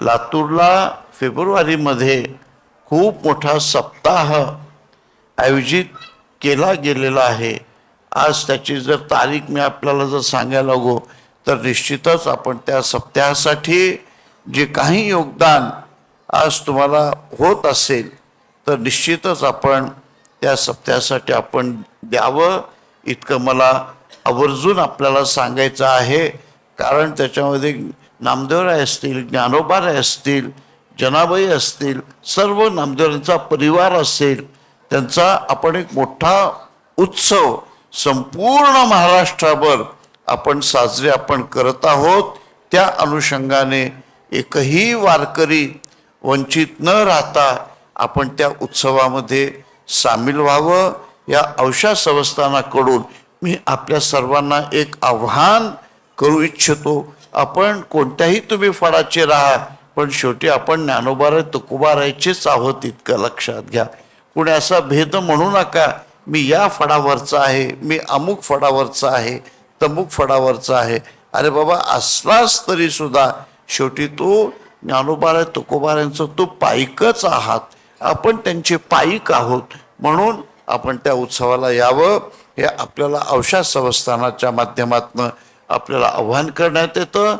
लातूरला फेब्रुवारीमध्ये खूप मोठा सप्ताह आयोजित केला गेलेला आहे. आज त्याची जर तारीख मी आपल्याला जर सांगायला लागो तर निश्चितच आपण त्या सप्ताहासाठी जे काही योगदान आज तुम्हाला होत असेल तर निश्चितच आपण त्या सप्त्यासाठी आपण द्यावं. इतकं मला आवर्जून आपल्याला सांगायचं आहे. कारण त्याच्यामध्ये नामदेवराय असतील ज्ञानोबाराय असतील जनाबाई असतील सर्व नामदेवांचा परिवार असेल त्यांचा आपण एक मोठा उत्सव संपूर्ण महाराष्ट्राभर आपण साजरे आपण करत आहोत. त्या अनुषंगाने एकही वारकरी वंचित न राहता आपण त्या उत्सवामध्ये सामील व्हावं. या अवशा संस्थानाकडून मी आपल्या सर्वांना एक आव्हान करू इच्छितो. आपण कोणत्याही तुम्ही फळाचे राहा पण शेवटी आपण ज्ञानोबाराय तुकोबारायचेच आहोत इतकं लक्षात घ्या. कुणी असा भेद म्हणू नका मी या फडावरचा आहे मी अमुक फडावरचा आहे तमुक फडावरचा आहे. अरे बाबा असलाच तरी सुद्धा शेवटी तो ज्ञानोबाराय तुकोबारायांचा तो पाईकच आहात. आपण त्यांचे पाईक आहोत. म्हणून आपण त्या उत्सवाला यावं. हे आपल्याला अवशा संस्थानाच्या माध्यमातून आपल्याला आव्हान करण्यात येतं.